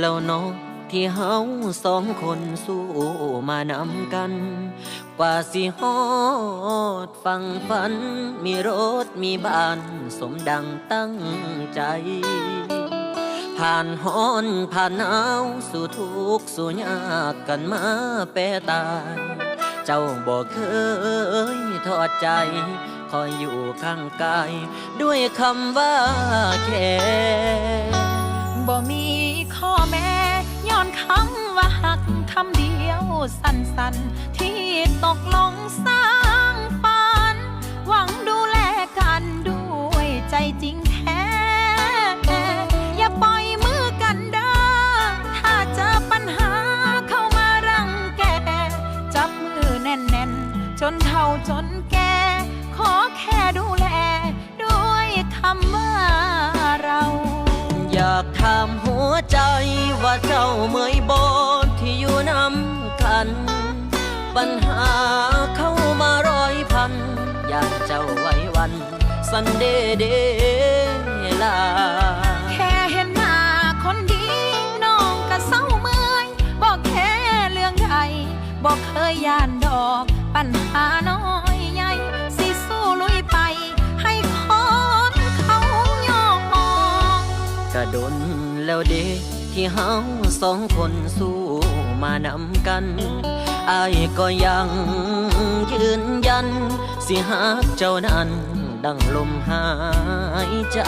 แล้วเนาะที่เฮาสองคนสู้มานำกัน กว่าสิฮอดฟังฝัน มีรถมีบ้านสมดังตั้งใจ ผ่านฮ้อนผ่านหนาวสู่ทุกข์สู่ยากกันมาแปรตาย เจ้าบอกเคยทอดใจ คอยอยู่ข้างกาย ด้วยคำว่าแค่ คำเดียวสั้นๆ ที่ตกลงสร้างฝัน หวังดูแลกันด้วยใจจริงแท้ อย่าปล่อยมือกันเด้อถ้าเจอปัญหาเข้ามารังแก จับมือแน่นๆ จนเฒ่าจนแก่ขอแค่ดูแล ด้วยคำว่าเรา อยากถามหัวใจว่าเจ้าเมื่อยบ นที่อยู่นำกัน ปัญหาเข้ามาร้อยพัน อยากเจ้าไว้วัน สันเดเดลา แค่เห็นหน้าคนดีน้องก็เศร้าเมื่อยบอกแค่เรื่องใหญ่บอกเคยย่านดอก ปัญหาน้อยใหญ่สิสู้ลุยไป ให้คนเขายอมกระดนแล้วเดที่เฮาสองคนสู้ มานำกันอายก็ยังยืนยัน สิหากเจ้านั้น ดังลมหายใจ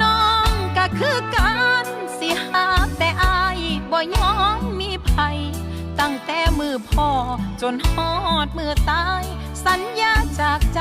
น้องก็คือกันสิหาแต่อายบ่ยอมมีภัย ตั้งแต่มือพ่อจนฮอดมือตาย สัญญาจากใจ